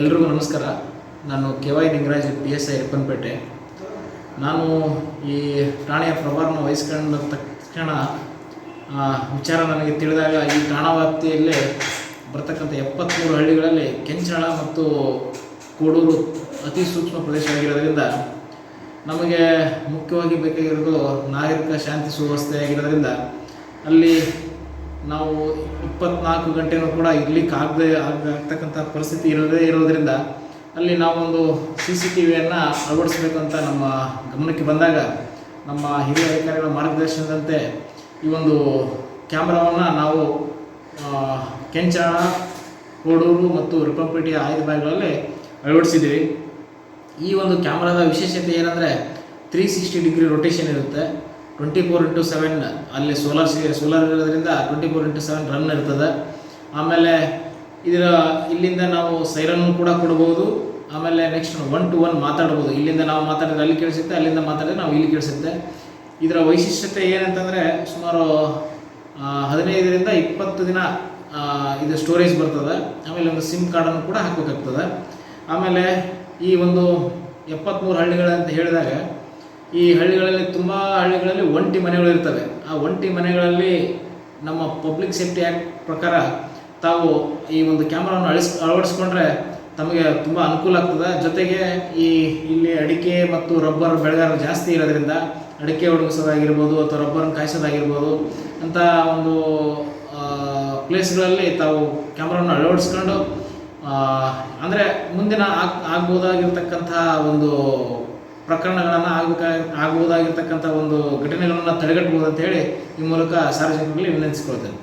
ಎಲ್ರಿಗೂ ನಮಸ್ಕಾರ. ನಾನು K Y Ningaraj P S I Ripponpet ನಾನು ಈ ಠಾಣೆಯ ಪ್ರಭಾರನ ವಹಿಸ್ಕೊಂಡ ತಕ್ಷಣ ವಿಚಾರ ನನಗೆ ತಿಳಿದಾಗ ಈ ಠಾಣಾ ವ್ಯಾಪ್ತಿಯಲ್ಲೇ ಬರ್ತಕ್ಕಂಥ ಎಪ್ಪತ್ತ್ಮೂರು ಹಳ್ಳಿಗಳಲ್ಲಿ ಕೆಂಚಳ ಮತ್ತು ಕೋಡೂರು ಅತಿ ಸೂಕ್ಷ್ಮ ಪ್ರದೇಶವಾಗಿರೋದ್ರಿಂದ ನಮಗೆ ಮುಖ್ಯವಾಗಿ ಬೇಕಾಗಿರೋದು ನಾಗರಿಕ ಶಾಂತಿ ಸುವ್ಯವಸ್ಥೆ ಆಗಿರೋದ್ರಿಂದ ಅಲ್ಲಿ ನಾವು ಇಪ್ಪತ್ನಾಲ್ಕು ಗಂಟೆನೂ ಕೂಡ ಇರ್ಲಿಕ್ಕೆ ಆಗದೆ ಆಗ್ತಕ್ಕಂಥ ಪರಿಸ್ಥಿತಿ ಇರದೇ ಇರೋದ್ರಿಂದ ಅಲ್ಲಿ ನಾವೊಂದು ಸಿ ಸಿ ಟಿ ವಿಯನ್ನು ಅಳವಡಿಸ್ಬೇಕಂತ ನಮ್ಮ ಗಮನಕ್ಕೆ ಬಂದಾಗ ನಮ್ಮ ಹಿರಿಯ ಅಧಿಕಾರಿಗಳ ಮಾರ್ಗದರ್ಶನದಂತೆ ಈ ಒಂದು ಕ್ಯಾಮ್ರಾವನ್ನು ನಾವು ಕೆಂಚಾಣ, ಕೋಡೂರು ಮತ್ತು ರಿಪಬ್ಲಿಟಿಯ ಆಯ್ದ ಭಾಗಗಳಲ್ಲಿ ಅಳವಡಿಸಿದ್ದೀವಿ. ಈ ಒಂದು ಕ್ಯಾಮ್ರಾದ ವಿಶೇಷತೆ ಏನಂದರೆ ತ್ರೀ ಸಿಕ್ಸ್ಟಿ ಡಿಗ್ರಿ ರೊಟೇಷನ್ ಇರುತ್ತೆ. ಟ್ವೆಂಟಿ ಫೋರ್ ಇಂಟು ಸೆವೆನ್ ಅಲ್ಲಿ ಸೋಲಾರ್ ಸಿ ಸೋಲಾರ್ ಇರೋದ್ರಿಂದ twenty four into seven run ಇರ್ತದೆ. ಆಮೇಲೆ ಇದರ, ಇಲ್ಲಿಂದ ನಾವು ಸೈರನ್ ಕೂಡ ಕೊಡ್ಬೋದು. ಆಮೇಲೆ ನೆಕ್ಸ್ಟ್ ಒನ್ ಟು ಒನ್ ಮಾತಾಡ್ಬೋದು. ಇಲ್ಲಿಂದ ನಾವು ಮಾತಾಡಿದ್ರೆ ಅಲ್ಲಿ ಕೇಳಿಸುತ್ತೆ, ಅಲ್ಲಿಂದ ಮಾತಾಡಿದ್ರೆ ನಾವು ಇಲ್ಲಿ ಕೇಳಿಸುತ್ತೆ. ಇದರ ವೈಶಿಷ್ಟ್ಯತೆ ಏನಂತಂದರೆ ಸುಮಾರು ಹದಿನೈದರಿಂದ ಇಪ್ಪತ್ತು ದಿನ ಇದು ಸ್ಟೋರೇಜ್ ಬರ್ತದೆ. ಆಮೇಲೆ ಒಂದು ಸಿಮ್ ಕಾರ್ಡನ್ನು ಕೂಡ ಹಾಕಬೇಕಾಗ್ತದೆ. ಆಮೇಲೆ ಈ ಒಂದು ಎಪ್ಪತ್ತ್ಮೂರು ಹಳ್ಳಿಗಳಂತ ಹೇಳಿದಾಗ ಈ ಹಳ್ಳಿಗಳಲ್ಲಿ ತುಂಬ ಹಳ್ಳಿಗಳಲ್ಲಿ ಒಂಟಿ ಮನೆಗಳು ಇರ್ತವೆ. ಆ ಒಂಟಿ ಮನೆಗಳಲ್ಲಿ ನಮ್ಮ ಪಬ್ಲಿಕ್ ಸೇಫ್ಟಿ ಆ್ಯಕ್ಟ್ ಪ್ರಕಾರ ತಾವು ಈ ಒಂದು ಕ್ಯಾಮ್ರಾವನ್ನು ಅಳಿಸ್, ಅಳವಡಿಸ್ಕೊಂಡ್ರೆ ತಮಗೆ ತುಂಬ ಅನುಕೂಲ ಆಗ್ತದೆ. ಜೊತೆಗೆ ಈ ಇಲ್ಲಿ ಅಡಿಕೆ ಮತ್ತು ರಬ್ಬರ್ ಬೆಳೆಗಾರ ಜಾಸ್ತಿ ಇರೋದ್ರಿಂದ ಅಡಿಕೆ ಒಣಗಿಸೋದಾಗಿರ್ಬೋದು ಅಥವಾ ರಬ್ಬರನ್ನು ಕಾಯಿಸೋದಾಗಿರ್ಬೋದು ಅಂತ ಒಂದು ಪ್ಲೇಸ್ಗಳಲ್ಲಿ ತಾವು ಕ್ಯಾಮ್ರಾವನ್ನು ಅಳವಡಿಸ್ಕೊಂಡು ಅಂದರೆ ಮುಂದಿನ ಆಗ್ ಆಗ್ಬೋದಾಗಿರ್ತಕ್ಕಂಥ ಒಂದು ಪ್ರಕರಣಗಳನ್ನು ಆಗಬೇಕಾ ಆಗುವುದಾಗಿರ್ತಕ್ಕಂಥ ಒಂದು ಘಟನೆಗಳನ್ನು ತಡೆಗಟ್ಟಬಹುದು ಅಂತ ಹೇಳಿ ಈ ಮೂಲಕ ಸಾರ್ವಜನಿಕರಲ್ಲಿ ವಿನಂತಿಸಿಕೊಳ್ತೇನೆ.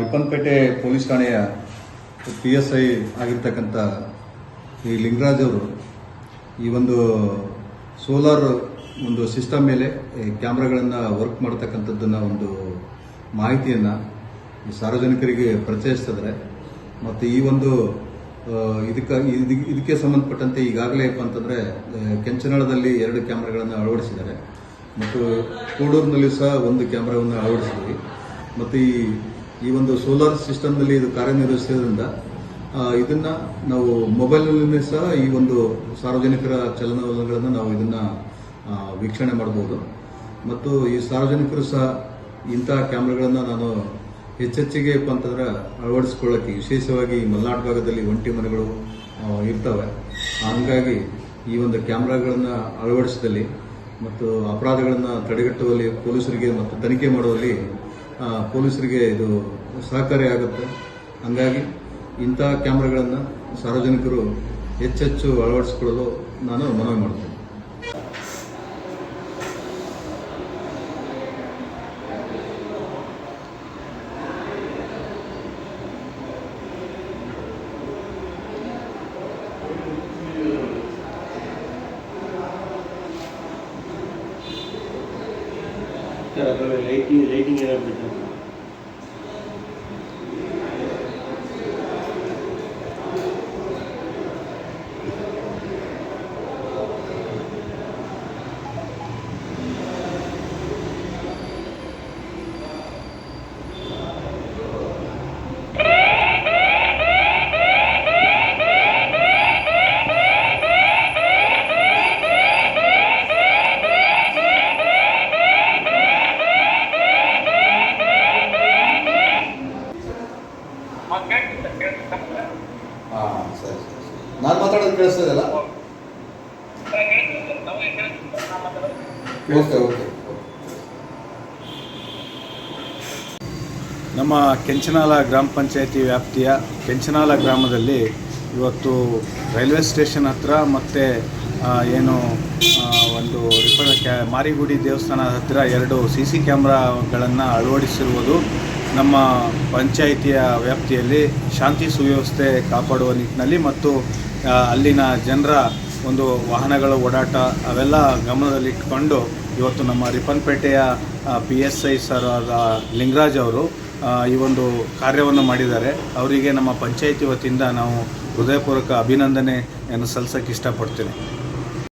ರಿಪ್ಪನ್ಪೇಟೆ ಪೊಲೀಸ್ ಠಾಣೆಯ ಪಿ ಎಸ್ ಐ ಆಗಿರ್ತಕ್ಕಂಥ ಈ ಲಿಂಗರಾಜ್ ಅವರು ಈ ಒಂದು ಸೋಲಾರ್ ಒಂದು ಸಿಸ್ಟಮ್ ಮೇಲೆ ಕ್ಯಾಮ್ರಾಗಳನ್ನು ವರ್ಕ್ ಮಾಡ್ತಕ್ಕಂಥದ್ದನ್ನು ಒಂದು ಮಾಹಿತಿಯನ್ನು ಸಾರ್ವಜನಿಕರಿಗೆ ಪರಿಚಯಿಸ್ತಿದ್ದಾರೆ. ಮತ್ತು ಈ ಒಂದು ಇದಕ್ಕೆ ಇದಕ್ಕೆ ಸಂಬಂಧಪಟ್ಟಂತೆ ಈಗಾಗಲೇ ಅಂತಂದರೆ ಕೆಂಚನಾಳದಲ್ಲಿ ಎರಡು ಕ್ಯಾಮ್ರಾಗಳನ್ನು ಅಳವಡಿಸಿದ್ದಾರೆ. ಮತ್ತು ಕೂಡೂರಿನಲ್ಲಿ ಸಹ ಒಂದು ಕ್ಯಾಮ್ರಾವನ್ನು ಅಳವಡಿಸಿದ್ವಿ ಮತ್ತು ಈ ಈ ಒಂದು ಸೋಲಾರ್ ಸಿಸ್ಟಮ್ನಲ್ಲಿ ಇದು ಕಾರ್ಯನಿರ್ವಹಿಸಿರೋದ್ರಿಂದ ಇದನ್ನ ನಾವು ಮೊಬೈಲ್ನಲ್ಲಿ ಸಹ ಈ ಒಂದು ಸಾರ್ವಜನಿಕರ ಚಲನವಲನಗಳನ್ನು ನಾವು ಇದನ್ನ ವೀಕ್ಷಣೆ ಮಾಡಬಹುದು ಮತ್ತು ಈ ಸಾರ್ವಜನಿಕರು ಸಹ ಇಂತಹ ಕ್ಯಾಮ್ರಾಗಳನ್ನು ನಾನು ಹೆಚ್ಚೆಚ್ಚಿಗೆ ಅಂತಂದ್ರೆ ಅಳವಡಿಸ್ಕೊಳ್ಳೋಕ್ಕೆ ವಿಶೇಷವಾಗಿ ಮಲೆನಾಡು ಭಾಗದಲ್ಲಿ ಒಂಟಿ ಮನೆಗಳು ಇರ್ತವೆ. ಹಂಗಾಗಿ ಈ ಒಂದು ಕ್ಯಾಮ್ರಾಗಳನ್ನು ಅಳವಡಿಸಿದಲ್ಲಿ ಮತ್ತು ಅಪರಾಧಗಳನ್ನು ತಡೆಗಟ್ಟುವಲ್ಲಿ ಪೊಲೀಸರಿಗೆ ಮತ್ತು ತನಿಖೆ ಮಾಡುವಲ್ಲಿ ಪೊಲೀಸರಿಗೆ ಇದು ಸಹಕಾರಿಯಾಗುತ್ತೆ. ಹಂಗಾಗಿ ಇಂಥ ಕ್ಯಾಮ್ರಾಗಳನ್ನು ಸಾರ್ವಜನಿಕರು ಹೆಚ್ಚೆಚ್ಚು ಅಳವಡಿಸಿಕೊಳ್ಳಲು ನಾನು ಮನವಿ ಮಾಡ್ತೇನೆ. ಲೈಟಿಂಗ್ ಲೈಟಿಂಗ್ ಏನಾಗ್ಬಿಟ್ಟು ಹಾಂ ಸರಿ ನಾನು ನಮ್ಮ ಕೆಂಚನಾಲ ಗ್ರಾಮ ಪಂಚಾಯತಿ ವ್ಯಾಪ್ತಿಯ ಕೆಂಚನಾಲ ಗ್ರಾಮದಲ್ಲಿ ಇವತ್ತು ರೈಲ್ವೆ ಸ್ಟೇಷನ್ ಹತ್ರ ಮತ್ತು ಏನು ಒಂದು ರಿಪೇರ್ ಮಾರಿಗುಡಿ ದೇವಸ್ಥಾನದ ಹತ್ತಿರ ಎರಡು ಸಿ ಸಿ ಕ್ಯಾಮ್ರಾಗಳನ್ನು ಅಳವಡಿಸಿರುವುದು ನಮ್ಮ ಪಂಚಾಯಿತಿಯ ವ್ಯಾಪ್ತಿಯಲ್ಲಿ ಶಾಂತಿ ಸುವ್ಯವಸ್ಥೆ ಕಾಪಾಡುವ ನಿಟ್ಟಿನಲ್ಲಿ ಮತ್ತು ಅಲ್ಲಿನ ಜನರ ಒಂದು ವಾಹನಗಳ ಓಡಾಟ ಅವೆಲ್ಲ ಗಮನದಲ್ಲಿಟ್ಟುಕೊಂಡು ಇವತ್ತು ನಮ್ಮ ರಿಪ್ಪನ್ಪೇಟೆಯ ಪಿ ಎಸ್ ಐ ಸರ್ ಆದ ಲಿಂಗರಾಜ್ ಅವರು ಈ ಒಂದು ಕಾರ್ಯವನ್ನು ಮಾಡಿದ್ದಾರೆ. ಅವರಿಗೆ ನಮ್ಮ ಪಂಚಾಯಿತಿ ವತಿಯಿಂದ ನಾವು ಹೃದಯಪೂರ್ವಕ ಅಭಿನಂದನೆಯನ್ನು ಸಲ್ಲಿಸೋಕ್ಕೆ ಇಷ್ಟಪಡ್ತೀನಿ.